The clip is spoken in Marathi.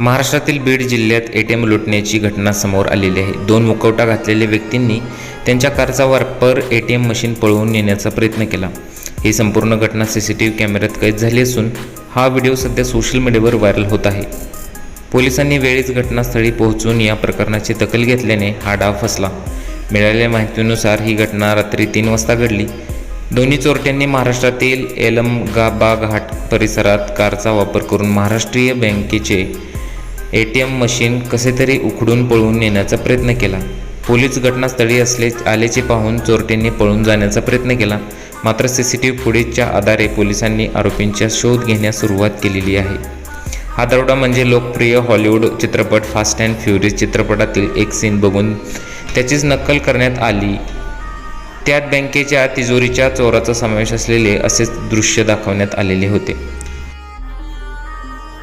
महाराष्ट्रातील बीड जिल्ह्यात ए टी एम लुटण्याची घटना समोर आलेली आहे. दोन मुखवटा घातलेल्या व्यक्तींनी त्यांच्या कारचा वापर ए टी एम मशीन पळवून नेण्याचा प्रयत्न केला. ही संपूर्ण घटना सी सी टी व्ही कॅमेऱ्यात कैद झाली असून हा व्हिडिओ सध्या सोशल मीडियावर व्हायरल होत आहे. पोलिसांनी वेळीच घटनास्थळी पोहोचून या प्रकरणाची दखल घेतल्याने हा डाव फसला. मिळालेल्या माहितीनुसार ही घटना रात्री तीन वाजता घडली. दोन्ही चोरट्यांनी महाराष्ट्रातील एलमगाबा घाट परिसरात कारचा वापर करून महाराष्ट्रीय बँकेचे ए टी एम मशीन कसे तरी उखडून पळवून नेण्याचा प्रयत्न केला. पोलीस घटनास्थळी असले आल्याचे पाहून चोरट्यांनी पळून जाण्याचा प्रयत्न केला. मात्र सी सी टी व्ही फुटेजच्या आधारे पोलिसांनी आरोपींचा शोध घेण्यास सुरुवात केलेली आहे. हा दरोडा म्हणजे लोकप्रिय हॉलिवूड चित्रपट फास्ट अँड फ्युरियस चित्रपटातील एक सीन बघून त्याचीच नक्कल करण्यात आली. त्यात बँकेच्या तिजोरीच्या चोराचा समावेश असलेले असेच दृश्य दाखवण्यात आलेले होते.